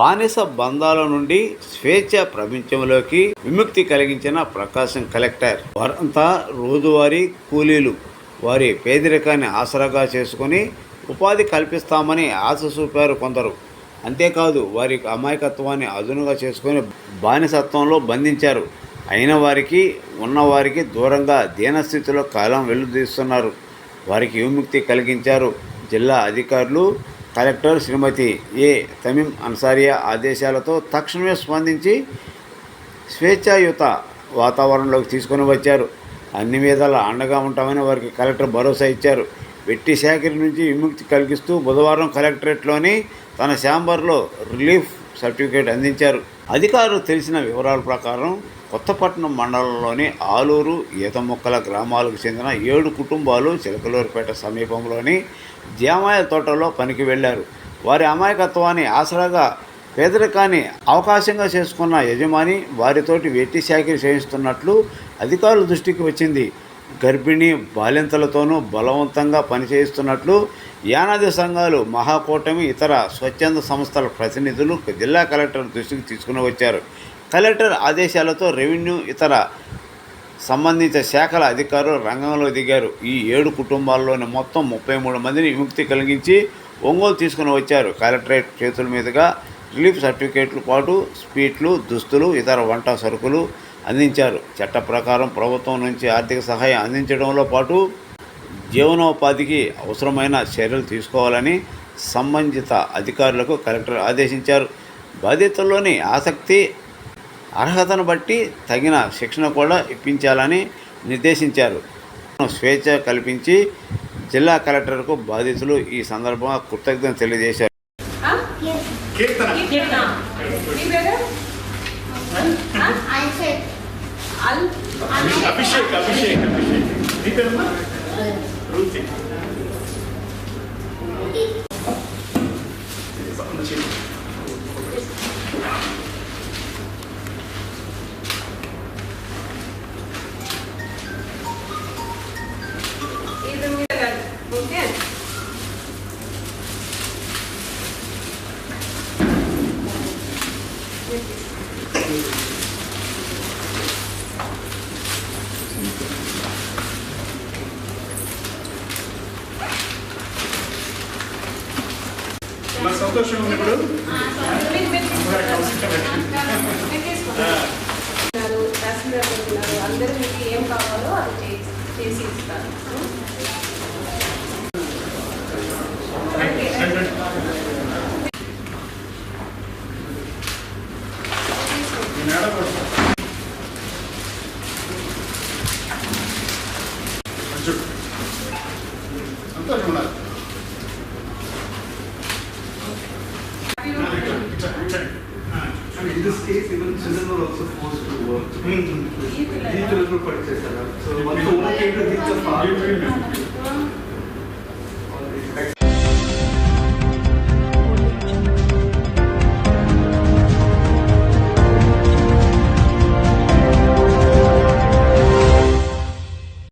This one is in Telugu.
బానిస బంధాల నుండి స్వేచ్ఛ ప్రపంచంలోకి విముక్తి కలిగించిన ప్రకాశం కలెక్టర్. వారంతా రోజువారీ కూలీలు. వారి పేదరికాన్ని ఆసరాగా చేసుకొని ఉపాధి కల్పిస్తామని ఆశ చూపారు కొందరు. అంతేకాదు వారి అమాయకత్వాన్ని అదునుగా చేసుకొని బానిసత్వంలో బంధించారు. అయిన వారికి ఉన్నవారికి దూరంగా దీనస్థితిలో కాలం వెలుదీస్తున్నారు వారికి విముక్తి కలిగించారు. జిల్లా అధికారులు కలెక్టర్ శ్రీమతి ఏ తమీం అన్సారియా ఆదేశాలతో తక్షణమే స్పందించి స్వేచ్ఛాయుత వాతావరణంలోకి తీసుకొని వచ్చారు. అన్ని విధాల అండగా ఉంటామని వారికి కలెక్టర్ భరోసా ఇచ్చారు. వెట్టి సేకరి నుంచి విముక్తి కలిగిస్తూ బుధవారం కలెక్టరేట్లోని తన ఛాంబర్లో రిలీఫ్ సర్టిఫికేట్ అందించారు. అధికారులు తెలిసిన వివరాల ప్రకారం కొత్తపట్నం మండలంలోని ఆలూరు ఈత మొక్కల గ్రామాలకు చెందిన ఏడు కుటుంబాలు చిలకలూరుపేట సమీపంలోని జామాయ తోటలో పనికి వెళ్ళారు. వారి అమాయకత్వాన్ని ఆసరాగా పేదరికాన్ని అవకాశంగా చేసుకున్న యజమాని వారితోటి వెట్టి సేకరి చేయిస్తున్నట్లు అధికారుల దృష్టికి వచ్చింది. గర్భిణీ బాలింతలతోనూ బలవంతంగా పనిచేయిస్తున్నట్లు యానాది సంఘాలు మహాకూటమి ఇతర స్వచ్ఛంద సంస్థల ప్రతినిధులు జిల్లా కలెక్టర్ దృష్టికి తీసుకుని వచ్చారు. కలెక్టర్ ఆదేశాలతో రెవెన్యూ ఇతర సంబంధిత శాఖల అధికారులు రంగంలో దిగారు. ఈ ఏడు కుటుంబాల్లోని మొత్తం ముప్పై మూడు మందిని విముక్తి కలిగించి ఒంగోలు తీసుకుని వచ్చారు. కలెక్టరేట్ చేతుల మీదుగా రిలీఫ్ సర్టిఫికేట్లు పాటు స్పీట్లు దుస్తులు ఇతర వంట సరుకులు అందించారు. చట్ట ప్రకారం ప్రభుత్వం నుంచి ఆర్థిక సహాయం అందించడంలో పాటు జీవనోపాధికి అవసరమైన చర్యలు తీసుకోవాలని సంబంధిత అధికారులకు కలెక్టర్ ఆదేశించారు. బాధితుల్లోని ఆసక్తి అర్హతను బట్టి తగిన శిక్షణ కూడా ఇప్పించాలని నిర్దేశించారు. స్వేచ్ఛ కల్పించి జిల్లా కలెక్టర్కు బాధితులు ఈ సందర్భంగా కృతజ్ఞత తెలియజేశారు. కీర్తన కీర్తన నీ పేరు అల్ అభిషేక్ అభిషేక్ అభిషేక్ నీ పేరమ్మా మరి సంతోషం ఉన్నప్పుడు? మీరు ఉన్నారు, అందరూ మీకు ఏం కావాలో అది చేసి ఇస్తారు సంతోషం ఉండాలి And in this case, even children were also forced to work. Mm-hmm. Deep little purchase. So once the owner came to give the farm.